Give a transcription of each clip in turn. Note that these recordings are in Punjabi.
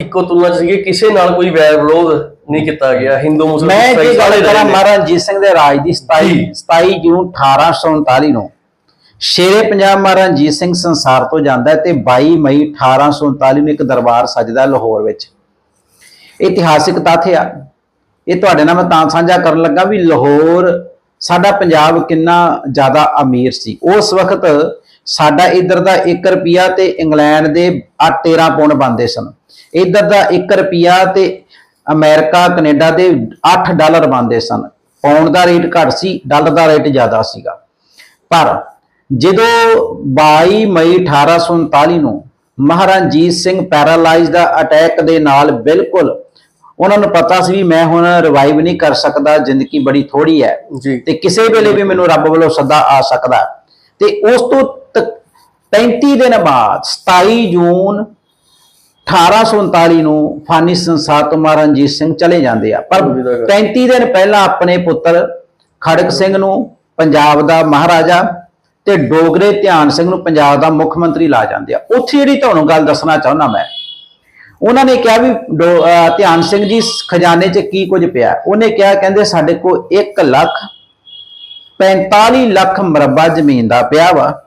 ਇੱਕੋ ਤੁਲਨਾ ਚ ਸੀਗੇ ਕਿਸੇ ਨਾਲ ਕੋਈ ਵੈਰ ਵਿਰੋਧ ਨਹੀਂ ਕੀਤਾ ਗਿਆ। ਹਿੰਦੂ ਮੁਸਲਮਾਨ ਮੈਂ ਜੇ ਗੱਲ ਕਰਾਂ। ਮਹਾਰਾਜਾ ਰਣਜੀਤ ਸਿੰਘ ਦੇ ਰਾਜ ਦੀ 27 ਜੀ। 27 ਜੂਨ 1839 ਨੂੰ। ਸ਼ੇਰੇ ਪੰਜਾਬ ਮਹਾਰਾਜਾ ਰਣਜੀਤ ਸਿੰਘ ਸੰਸਾਰ ਤੋਂ ਜਾਂਦਾ ਤੇ 22 ਮਈ 1839 ਨੂੰ ਇੱਕ ਦਰਬਾਰ ਸਜਦਾ ਲਾਹੌਰ ਵਿੱਚ। ਇਤਿਹਾਸਿਕ ਤੱਥ ਆ। ਇਹ ਤੁਹਾਡੇ ਨਾਲ ਮੈਂ ਤਾਂ ਸਾਂਝਾ ਕਰਨ ਲੱਗਾ ਵੀ ਲਾਹੌਰ ਸਾਡਾ ਪੰਜਾਬ ਕਿੰਨਾ ਜ਼ਿਆਦਾ ਅਮੀਰ ਸੀ। ਉਸ ਵਕਤ ਸਾਡਾ ਇਧਰ ਦਾ 1 ਰੁਪਿਆ ਤੇ ਇੰਗਲੈਂਡ ਦੇ ਆ 13 ਪੌਂਡ ਬਣਦੇ ਸਨ। ਇਧਰ ਦਾ 1 ਰੁਪਿਆ ਤੇ ਅਮਰੀਕਾ ਕੈਨੇਡਾ ਦੇ 8 ਡਾਲਰ ਬਣਦੇ ਸਨ। ਪੌਂਡ ਦਾ ਰੇਟ ਘੱਟ ਸੀ ਡਾਲਰ ਦਾ ਰੇਟ ਜ਼ਿਆਦਾ ਸੀਗਾ। ਪਰ ਜਦੋਂ 22 ਮਈ 1839 ਨੂੰ ਮਹਾਰਾਜਾ ਰਣਜੀਤ ਸਿੰਘ ਪੈਰਾਲਾਈਜ਼ ਦਾ ਅਟੈਕ ਦੇ ਨਾਲ ਬਿਲਕੁਲ ਉਹਨਾਂ ਨੂੰ ਪਤਾ ਸੀ ਵੀ ਮੈਂ ਹੁਣ ਰਿਵਾਈਵ ਨਹੀਂ ਕਰ ਸਕਦਾ ਜ਼ਿੰਦਗੀ ਬੜੀ ਥੋੜੀ ਹੈ। ਤੇ ਕਿਸੇ ਵੇਲੇ ਵੀ ਮੈਨੂੰ ਰੱਬ ਵੱਲੋਂ ਸੱਦਾ ਆ ਸਕਦਾ। ਤੇ ਉਸ ਤ- 35 ਦਿਨ ਬਾਅਦ 27 ਜੂਨ 1839 ਨੂੰ ਫਾਨੀ ਸੰਸਾਰ ਤੋਂ ਮਹਾਰਾਜਾ ਰਣਜੀਤ ਸਿੰਘ ਚਲੇ ਜਾਂਦੇ ਆ। ਪਰ ਵਿਦਾ ਕਰ- 35 ਦਿਨ ਪਹਿਲਾਂ ਆਪਣੇ ਪੁੱਤਰ ਖੜਕ ਸਿੰਘ ਨੂੰ ਪੰਜਾਬ ਦਾ ਮਹਾਰਾਜਾ ਤੇ ਡੋਗਰੇ ਧਿਆਨ ਸਿੰਘ ਨੂੰ ਪੰਜਾਬ ਦਾ ਮੁੱਖ ਮੰਤਰੀ ਲਾ ਜਾਂਦੇ ਆ। ਉੱਥੇ ਜਿਹੜੀ ਤੁਹਾਨੂੰ ਗੱਲ ਦੱਸਣਾ ਚਾਹੁੰਦਾ ਮੈਂ ਉਹਨਾਂ ਨੇ ਕਿਹਾ ਵੀ ਧਿਆਨ ਸਿੰਘ ਜੀ ਖਜ਼ਾਨੇ 'ਚ ਕੀ ਕੁਝ ਪਿਆ। ਉਹਨੇ ਕਿਹਾ ਕਹਿੰਦੇ ਸਾਡੇ ਕੋਲ 1 ਲੱਖ 45 ਲੱਖ ਮਰਬਾ ਜ਼ਮੀਨ ਦਾ ਪਿਆ ਵਾ।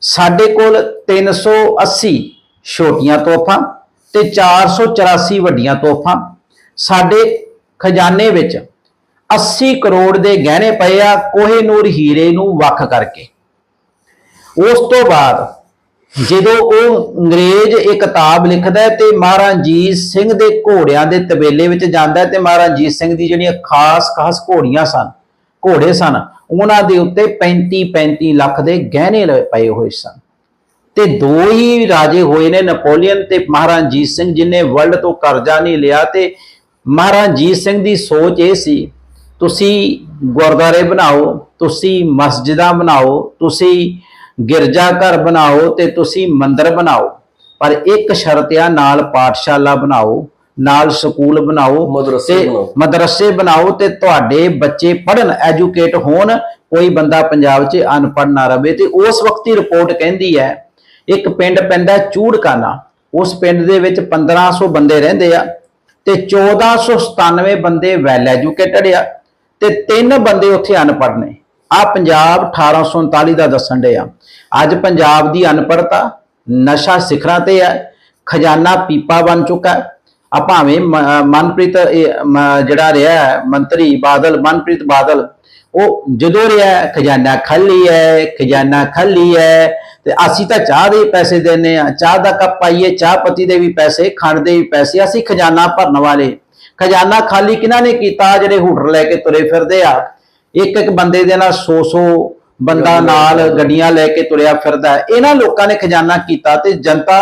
ਸਾਡੇ ਕੋਲ 380 ਛੋਟੀਆਂ ਤੋਹਫਾਂ ਤੇ 484 ਵੱਡੀਆਂ ਤੋਹਫਾਂ। ਸਾਡੇ ਖਜ਼ਾਨੇ ਵਿੱਚ 80 ਕਰੋੜ ਦੇ ਗਹਿਣੇ ਪਏ ਆ ਕੋਹੇਨੂਰ ਹੀਰੇ ਨੂੰ ਵੱਖ ਕਰਕੇ। ਉਸ ਤੋਂ ਬਾਅਦ ਜਦੋਂ ਉਹ ਅੰਗਰੇਜ਼ ਇਹ ਕਿਤਾਬ ਲਿਖਦਾ ਹੈ ਤੇ ਮਹਾਰਾਜਾ ਸਿੰਘ ਦੇ ਘੋੜਿਆਂ ਦੇ ਤਬੇਲੇ ਵਿੱਚ ਜਾਂਦਾ ਤੇ ਮਹਾਰਾਜਾ ਸਿੰਘ ਦੀ ਜਿਹੜੀਆਂ ਖਾਸ ਖਾਸ ਘੋੜੀਆਂ ਸਨ, ਘੋੜੇ ਸਨ, ਉਹਨਾਂ ਦੇ ਉੱਤੇ 35 35 ਲੱਖ ਦੇ ਗਹਿਣੇ ਪਏ ਹੋਏ ਸਨ। ਤੇ ਦੋ ਹੀ ਰਾਜੇ ਹੋਏ ਨੇ ਨੈਪੋਲੀਅਨ ਤੇ ਮਹਾਰਾਜਾ ਸਿੰਘ ਜਿਨੇ ਵਰਲਡ ਤੋਂ ਕਰਜ਼ਾ ਨਹੀਂ ਲਿਆ ਤੇ ਮਹਾਰਾਜਾ ਸਿੰਘ ਦੀ ਸੋਚ ਇਹ ਸੀ ਤੁਸੀਂ ਗੁਰਦਾਰੇ ਬਣਾਓ ਤੁਸੀਂ ਮਸਜਿਦਾਂ ਬਣਾਓ ਤੁਸੀਂ ਗਿਰਜਾ ਘਰ ਬਣਾਓ ਤੇ ਤੁਸੀਂ ਮੰਦਿਰ ਬਣਾਓ ਪਰ ਇੱਕ ਸ਼ਰਤ ਆ ਨਾਲ ਪਾਠਸ਼ਾਲਾ ਬਣਾਓ ਨਾਲ ਸਕੂਲ ਬਣਾਓ ਮਦਰਸੇ। ਮਦਰਸੇ ਬਣਾਓ ਤੇ ਤੁਹਾਡੇ ਬੱਚੇ ਪੜਨ ਐਜੂਕੇਟ ਹੋਣ ਕੋਈ ਬੰਦਾ ਪੰਜਾਬ 'ਚ ਅਨਪੜ੍ਹ ਨਾ ਰਵੇ ਤੇ ਉਸ ਵਕਤ ਦੀ ਰਿਪੋਰਟ ਕਹਿੰਦੀ ਹੈ ਇੱਕ ਪਿੰਡ ਪੈਂਦਾ ਚੂੜਕਾਨਾ, ਉਸ ਪਿੰਡ ਦੇ ਵਿੱਚ 1500 ਬੰਦੇ ਰਹਿੰਦੇ ਆ ਤੇ 1497 ਬੰਦੇ ਵੈਲ ਐਜੂਕੇਟਡ ਆ ਤੇ ਤਿੰਨ ਬੰਦੇ ਉੱਥੇ ਅਨਪੜ੍ਹ ਨੇ। ਆ ਪੰਜਾਬ 1839 ਦਾ ਦੱਸਣ ਦੇ ਆ ਅੱਜ ਪੰਜਾਬ ਦੀ ਅਨਪੜ੍ਹਤਾ ਨਸ਼ਾ ਸਿਖਰਾਂ ਤੇ ਹੈ ਖਜ਼ਾਨਾ ਪੀਪਾ ਬਣ ਚੁੱਕਾ ਆ ਭਾਵੇਂ ਮ- ਮਨਪ੍ਰੀਤ ਜਿਹੜਾ ਰਿਹਾ ਮੰਤਰੀ ਬਾਦਲ, ਮਨਪ੍ਰੀਤ ਬਾਦਲ ਉਹ ਜਦੋਂ ਰਿਹਾ ਖਜ਼ਾਨਾ ਖਾਲੀ ਹੈ ਖਜ਼ਾਨਾ ਖਾਲੀ ਹੈ ਤੇ ਅਸੀਂ ਤਾਂ ਚਾਹ ਦੇ ਪੈਸੇ ਦਿੰਨੇ ਆ ਚਾਹ ਦਾ ਕੱਪ ਪਾਈਏ ਚਾਹ ਪੱਤੀ ਦੇ ਵੀ ਪੈਸੇ ਖੰਡ ਦੇ ਵੀ ਪੈਸੇ ਅਸੀਂ ਖਜ਼ਾਨਾ ਭਰਨ ਵਾਲੇ। ਖਜ਼ਾਨਾ ਖਾਲੀ ਕਿਹਨਾਂ ਨੇ ਕੀਤਾ? ਜਿਹੜੇ ਹੂਟਰ ਲੈ ਕੇ ਤੁਰੇ ਫਿਰਦੇ ਆ। ਇੱਕ ਇੱਕ ਬੰਦੇ ਦੇ ਨਾਲ 100 100 ਬੰਦਾ ਨਾਲ ਗੱਡੀਆਂ ਲੈ ਕੇ ਤੁਰਿਆ ਫਿਰਦਾ। ਇਹਨਾਂ ਲੋਕਾਂ ਨੇ ਖਜ਼ਾਨਾ ਕੀਤਾ ਤੇ ਜਨਤਾ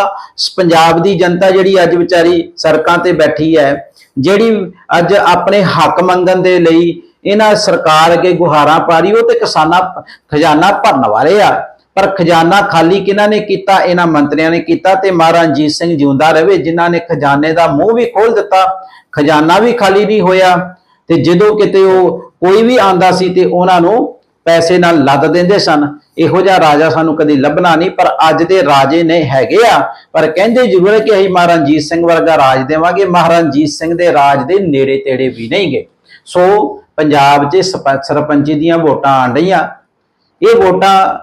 ਪੰਜਾਬ ਦੀ ਜਨਤਾ ਜਿਹੜੀ ਅੱਜ ਵਿਚਾਰੀ ਸੜਕਾਂ ਤੇ ਬੈਠੀ ਹੈ ਜਿਹੜੀ ਅੱਜ ਆਪਣੇ ਹੱਕ ਮੰਗਣ ਦੇ ਲਈ ਇਹਨਾਂ ਸਰਕਾਰ ਅੱਗੇ ਗੁਹਾਰਾਂ ਪਾ ਰਹੀ ਉਹ ਤੇ ਕਿਸਾਨਾਂ ਖਜ਼ਾਨਾ ਭਰਨ ਵਾਲੇ ਆ। ਪਰ ਖਜ਼ਾਨਾ ਖਾਲੀ ਕਿਹਨਾਂ ਨੇ ਕੀਤਾ? ਇਹਨਾਂ ਮੰਤਰੀਆਂ ਨੇ ਕੀਤਾ ਤੇ ਮਹਾਰਾਜ ਰਣਜੀਤ ਸਿੰਘ ਜਿਉਂਦਾ ਰਹੇ, ਜਿਨ੍ਹਾਂ ਨੇ ਖਜ਼ਾਨੇ ਦਾ ਮੂੰਹ ਵੀ ਖੋਲ ਦਿੱਤਾ। ਖਜ਼ਾਨਾ ਵੀ ਖਾਲੀ ਨਹੀਂ ਹੋਇਆ ਤੇ ਜਦੋਂ ਕਿਤੇ ਉਹ ਕੋਈ ਵੀ ਆਂਦਾ ਸੀ ਤੇ ਉਹਨਾਂ ਨੂੰ ਪੈਸੇ ਨਾਲ ਲੱਦ ਦਿੰਦੇ ਸਨ। ਇਹੋ ਜਿਹਾ ਰਾਜਾ ਸਾਨੂੰ ਕਦੀ ਲੱਭਣਾ ਨਹੀਂ, ਪਰ ਅੱਜ ਦੇ ਰਾਜੇ ਨੇ ਹੈਗੇ ਆ। ਪਰ ਕਹਿੰਦੇ ਜ਼ਰੂਰ ਹੈ ਕਿ ਅਸੀਂ ਮਹਾਰਾਜਾ ਰਣਜੀਤ ਸਿੰਘ ਵਰਗਾ ਰਾਜ ਦੇਵਾਂਗੇ। ਮਹਾਰਾਜਾ ਸਿੰਘ ਦੇ ਰਾਜ ਦੇ ਨੇੜੇ ਤੇੜੇ ਵੀ ਨਹੀਂ ਗਏ ਸੋ ਪੰਜਾਬ 'ਚ ਸਰਪ- ਸਰਪੰਚੀ ਦੀਆਂ ਵੋਟਾਂ ਆਣ ਰਹੀਆਂ ਇਹ ਵੋਟਾਂ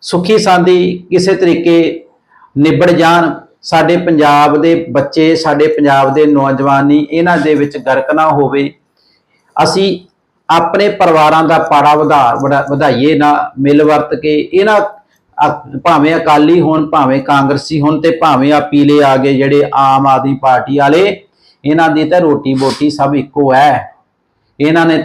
ਸੁਖੀ ਸਾਂਦੀ ਕਿਸੇ ਤਰੀਕੇ ਨਿਬੜ ਜਾਣ। ਸਾਡੇ ਪੰਜਾਬ ਦੇ ਬੱਚੇ, ਸਾਡੇ ਪੰਜਾਬ ਦੇ ਨੌਜਵਾਨੀ ਇਹਨਾਂ ਦੇ ਵਿੱਚ ਗਰਕ ਨਾ ਹੋਵੇ। ਅਸੀਂ ਆਪਣੇ ਪਰਿਵਾਰਾਂ ਦਾ ਪਾੜਾ ਵਧਾ ਵਧਾਈਏ ਨਾ, ਮਿਲ ਵਰਤ ਕੇ ਇਹਨਾਂ ਅ- ਭਾਵੇਂ ਅਕਾਲੀ ਹੋਣ, ਭਾਵੇਂ ਕਾਂਗਰਸੀ ਹੋਣ ਤੇ ਭਾਵੇਂ ਆ ਪੀਲੇ ਆ ਗਏ ਜਿਹੜੇ ਆਮ ਆਦਮੀ ਪਾਰਟੀ ਵਾਲੇ, ਇਹਨਾਂ ਦੀ ਤਾਂ ਰੋਟੀ ਬੋਟੀ ਸਭ ਇੱਕੋ ਹੈ। ਇਹਨਾਂ ਨੇ